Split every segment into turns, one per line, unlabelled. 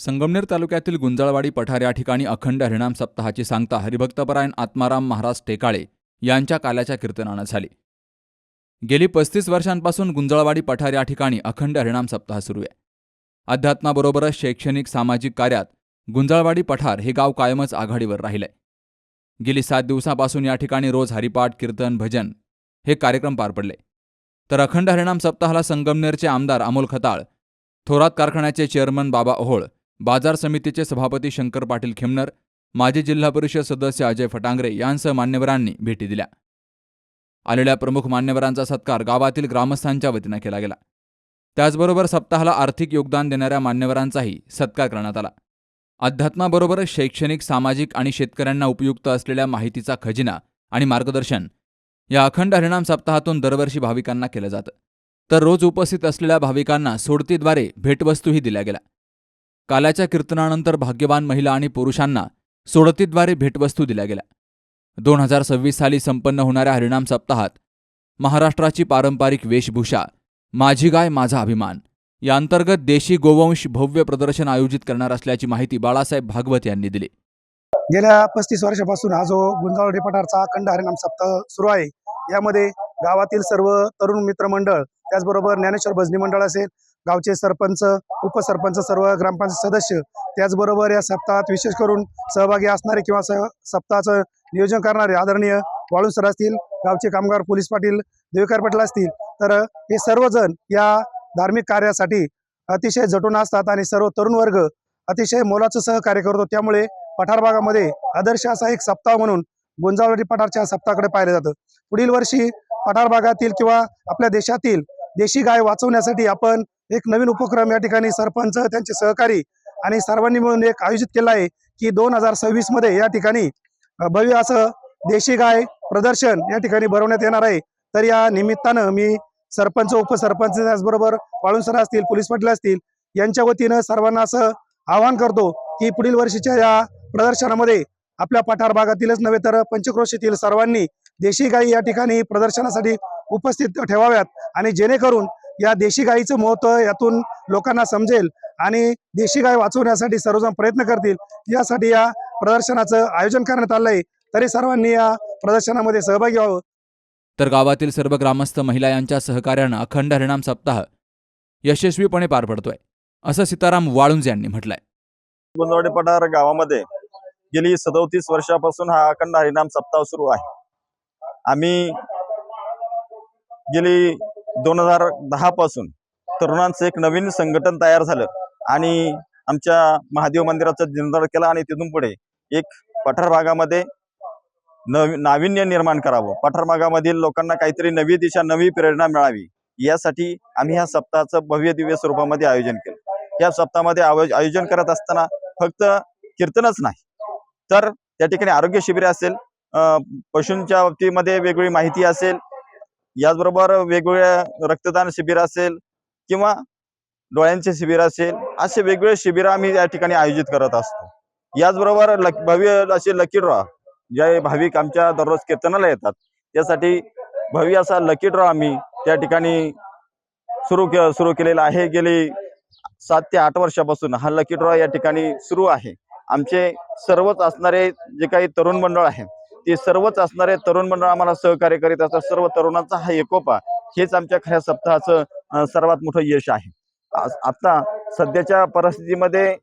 संगमनेर तालुक्यातील गुंजाळवाडी पठार या ठिकाणी अखंड हरिणाम सप्ताहाची सांगता हरिभक्तपरायण आत्माराम महाराज टेकाळे यांच्या काल्याच्या कीर्तनानं झाली. गेली पस्तीस वर्षांपासून गुंजाळवाडी पठार या ठिकाणी अखंड हरिणाम सप्ताह सुरू आहे. अध्यात्माबरोबरच शैक्षणिक सामाजिक कार्यात गुंजाळवाडी पठार हे गाव कायमच आघाडीवर राहिलंय. गेली सात दिवसापासून या ठिकाणी रोज हरिपाठ कीर्तन भजन हे कार्यक्रम पार पडले. तर अखंड हरिणाम सप्ताहाला संगमनेरचे आमदार अमोल खताळ थोरात कारखान्याचे चेअरमन बाबा ओहोळ बाजार समितीचे सभापती शंकर पाटील खेमनर माजी जिल्हा परिषद सदस्य अजय फटांगरे यांसह मान्यवरांनी भेटी दिल्या. आलेल्या प्रमुख मान्यवरांचा सत्कार गावातील ग्रामस्थांच्या वतीनं केला गेला. त्याचबरोबर सप्ताहाला आर्थिक योगदान देणाऱ्या मान्यवरांचाही सत्कार करण्यात आला. अध्यात्माबरोबर शैक्षणिक सामाजिक आणि शेतकऱ्यांना उपयुक्त असलेल्या माहितीचा खजिना आणि मार्गदर्शन या अखंड हरिणाम सप्ताहातून दरवर्षी भाविकांना केलं जातं. तर रोज उपस्थित असलेल्या भाविकांना सोडतीद्वारे भेटवस्तूही दिल्या गेल्या. कालाच्या कीर्तनानंतर भाग्यवान महिला आणि पुरुषांना सोडतीद्वारे भेटवस्तू दिल्या गेल्या. दोन हजार सव्वीस साली संपन्न होणाऱ्या हरिणाम सप्ताहात महाराष्ट्राची पारंपरिक वेशभूषा माझी गाय माझा अभिमान या अंतर्गत देशी गोवंश भव्य प्रदर्शन आयोजित करणार असल्याची माहिती बाळासाहेब भागवत यांनी दिली.
गेल्या पस्तीस वर्षापासून हा जो गुंजावडी पठारचा अखंड हरिणाम सप्ताह सुरू आहे यामध्ये गावातील सर्व तरुण मित्रमंडळ त्याचबरोबर ज्ञानेश्वर भजनी मंडळ असेल गावचे सरपंच उपसरपंच सर्व ग्रामपंचायत सदस्य त्याचबरोबर या सप्ताहात विशेष करून सहभागी असणारे किंवा स सप्ताहाचं नियोजन करणारे आदरणीय वाळू सर असतील गावचे कामगार पोलीस पाटील देवकर पाटील असतील तर हे सर्वजण या धार्मिक कार्यासाठी अतिशय जटून असतात आणि सर्व तरुण वर्ग अतिशय मोलाचं सहकार्य करतो. त्यामुळे पठार भागामध्ये आदर्श असा एक सप्ताह म्हणून गुंजावडी पठारच्या सप्ताहाकडे पाहिलं जातं. पुढील वर्षी पठार भागातील किंवा आपल्या देशातील देशी गाय वाचवण्यासाठी आपण एक नवीन उपक्रम या ठिकाणी सरपंच त्यांचे सहकारी आणि सर्वांनी मिळून एक आयोजित केला आहे की दोन हजार सव्वीसमध्ये या ठिकाणी भव्य असं देशी गाय प्रदर्शन या ठिकाणी भरवण्यात येणार आहे. तर या निमित्तानं मी सरपंच उपसरपंच त्याचबरोबर वाळुंसर असतील पोलीस पाटील असतील यांच्या वतीनं सर्वांना असं आवाहन करतो की पुढील वर्षीच्या या प्रदर्शनामध्ये आपल्या पठार भागातीलच नव्हे तर पंचक्रोशीतील सर्वांनी देशी गायी या ठिकाणी प्रदर्शनासाठी उपस्थित ठेवाव्यात आणि जेणेकरून या देशी गायीचं महत्त्व यातून लोकांना समजेल आणि देशी गाय वाचवण्यासाठी सर्वजण प्रयत्न करतील. यासाठी या प्रदर्शनाचं आयोजन करण्यात आलं आहे तरी सर्वांनी या प्रदर्शनामध्ये सहभागी व्हावं.
तर गावातील सर्व ग्रामस्थ महिला यांच्या सहकार्यानं अखंड हरिणाम सप्ताह यशस्वीपणे पार पडतोय असं सीताराम वाळुंज यांनी म्हटलंय.
गुंजवाडी पठार गावामध्ये गेली सदोतीस वर्षापासून हा अखंड हरिनाम सप्ताह सुरू आहे. आम्ही गेली दोन हजार दहा पासून तरुणांचं एक नवीन संघटन तयार झालं आणि आमच्या महादेव मंदिराचा जीर्णोद्धार केला आणि तिथून पुढे एक पठार भागामध्ये नवी नाविन्य निर्माण करावं. पठार भागामधील लोकांना काहीतरी नवी दिशा नवी प्रेरणा मिळावी. यासाठी आम्ही ह्या सप्ताहाचं भव्य दिव्य स्वरूपामध्ये आयोजन केलं. या सप्ताहामध्ये आयोजन करत असताना फक्त कीर्तनच नाही तर त्या ठिकाणी आरोग्य शिबिरे असेल अं, पशूंच्या बाबतीमध्ये वेगवेगळी माहिती असेल याचबरोबर वेगवेगळ्या रक्तदान शिबिर असेल किंवा डोळ्यांचे शिबिर असेल असे वेगवेगळे शिबिर आम्ही या ठिकाणी आयोजित करत असतो. याचबरोबर लक भव्य असे लकी ड्रॉ जे भाविक आमच्या दररोज कीर्तनाला येतात त्यासाठी भव्य असा लकी ड्रॉ आम्ही त्या ठिकाणी सुरू के सुरू केलेला आहे. गेली सात ते आठ वर्षापासून हा लकी ड्रॉ या ठिकाणी सुरू आहे. आमचे सर्वच असणारे जे काही तरुण मंडळ आहे ते सर्वच असणारे तरुण मंडळ आम्हाला सहकार्य करीत असतात. सर्व तरुणांचा हा एकोपा हेच आमच्या खऱ्या सप्ताहाचं सर्वात मोठं यश आहे. आता सध्याच्या परिस्थितीमध्ये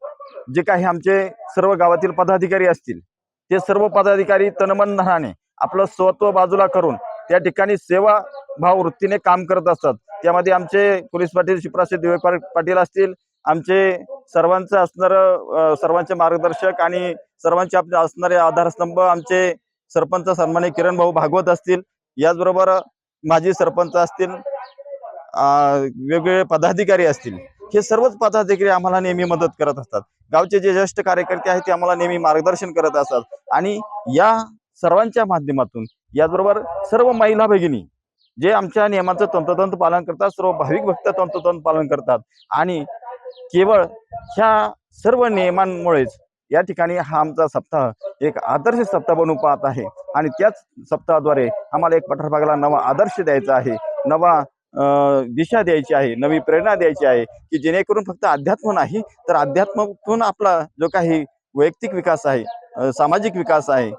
जे काही आमचे सर्व गावातील पदाधिकारी असतील ते सर्व पदाधिकारी तनमन धनाने आपलं स्वत्व बाजूला करून त्या ठिकाणी सेवा भाव वृत्तीने काम करत असतात. त्यामध्ये आमचे पोलीस पाटील शिवराज दिवे पाटील असतील आमचे सर्वांचं असणारं सर्वांचे मार्गदर्शक आणि सर्वांचे आपले असणारे आधारस्तंभ आमचे सरपंच सन्मान्य किरण भाऊ भागवत असतील याचबरोबर माजी सरपंच असतील वेगवेगळे पदाधिकारी असतील हे सर्वच पदाधिकारी आम्हाला नेहमी मदत करत असतात. गावचे जे ज्येष्ठ कार्यकर्ते आहेत ते आम्हाला नेहमी मार्गदर्शन करत असतात. आणि या सर्वांच्या माध्यमातून याचबरोबर सर्व महिला भगिनी जे आमच्या नियमाचं तंतोतंत पालन करतात सर्व भाविक भक्त तंतोतंत पालन करतात. आणि केवळ ह्या सर्व नियमांमुळेच या ठिकाणी हा आमचा सप्ताह एक आदर्श सप्ताह बनवून पाहत आहे. आणि त्याच सप्ताहाद्वारे आम्हाला एक पठारभागाला नवा आदर्श द्यायचा आहे. नवा दिशा द्यायची आहे. नवी प्रेरणा द्यायची आहे की जेणेकरून फक्त अध्यात्म नाही तर अध्यात्मातून आपला जो काही वैयक्तिक विकास आहे सामाजिक विकास आहे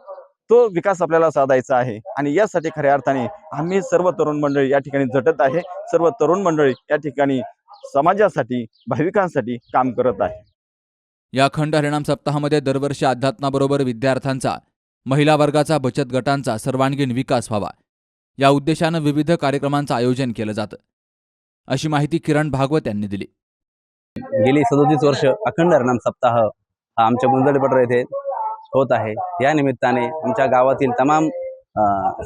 तो विकास आपल्याला साधायचा आहे. आणि यासाठी खऱ्या अर्थाने आम्ही सर्व तरुण मंडळी या ठिकाणी झटत आहे. सर्व तरुण मंडळी या ठिकाणी समाजासाठी भाविकांसाठी काम करत आहे.
या अखंड हरिणाम सप्ताहामध्ये दरवर्षी अध्यात्माबरोबर विद्यार्थ्यांचा महिला वर्गाचा बचत गटांचा सर्वांगीण विकास व्हावा. या उद्देशानं विविध कार्यक्रमांचं आयोजन केलं जातं. अशी माहिती किरण भागवत यांनी दिली.
गेली सदोतीस वर्ष अखंड हरिणाम सप्ताह हा आमच्या गुंजडी येथे होत आहे. या निमित्ताने आमच्या गावातील तमाम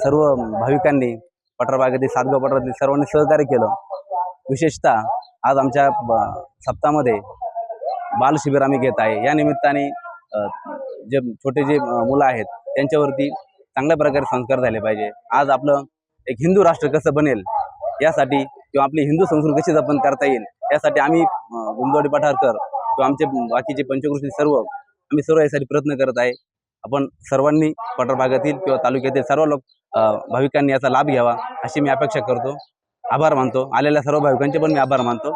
सर्व भाविकांनी पठारबागेतील सातगाव पटरातील सर्वांनी सहकार्य केलं. विशेषतः आज आमच्या सप्ताहामध्ये बालशिबिर आम्ही घेत आहे. या निमित्ताने जे छोटे जे मुलं आहेत त्यांच्यावरती चांगल्या प्रकारे संस्कार झाले पाहिजे. आज आपलं एक हिंदू राष्ट्र कसं बनेल यासाठी किंवा आपली हिंदू संस्कृती कशी जपन करता येईल यासाठी आम्ही अ, गुंजवाडी पठारकर किंवा आमचे बाकीचे पंचकृषी सर्व आम्ही सर्व यासाठी प्रयत्न करत आहे. आपण सर्वांनी पठार भागातील किंवा तालुक्यातील सर्व लोक भाविकांनी याचा लाभ घ्यावा अशी मी अपेक्षा करतो. आभार मानतो. आलेल्या सर्व भाविकांचे पण मी आभार मानतो.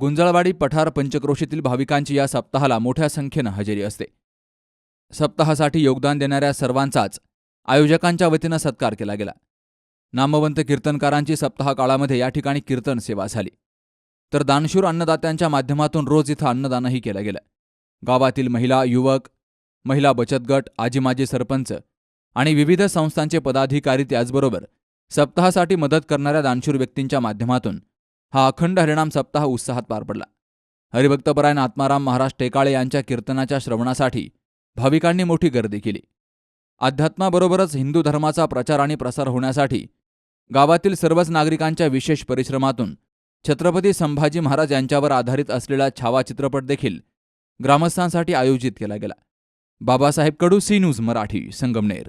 गुंजळवाडी पठार पंचक्रोशीतील भाविकांची या सप्ताहाला मोठ्या संख्येनं हजेरी असते. सप्ताहासाठी योगदान देणाऱ्या सर्वांचाच आयोजकांच्या वतीनं सत्कार केला गेला. नामवंत कीर्तनकारांची सप्ताह काळामध्ये या ठिकाणी कीर्तन सेवा झाली. तर दानशूर अन्नदात्यांच्या माध्यमातून रोज इथं अन्नदानही केलं गेलं. गावातील महिला युवक महिला बचत गट आजी माजी सरपंच आणि विविध संस्थांचे पदाधिकारी त्याचबरोबर सप्ताहासाठी मदत करणाऱ्या दानशूर व्यक्तींच्या माध्यमातून हा अखंड हरिणाम सप्ताह उत्साहात पार पडला. हरिभक्तपरायण आत्माराम महाराज टेकाळे यांच्या कीर्तनाच्या श्रवणासाठी भाविकांनी मोठी गर्दी केली. अध्यात्माबरोबरच हिंदू धर्माचा प्रचार आणि प्रसार होण्यासाठी गावातील सर्वच नागरिकांच्या विशेष परिश्रमातून छत्रपती संभाजी महाराज यांच्यावर आधारित असलेला छावा चित्रपट देखील ग्रामस्थांसाठी आयोजित केला गेला. Babasaheb Kadu C news Marathi Sangamner.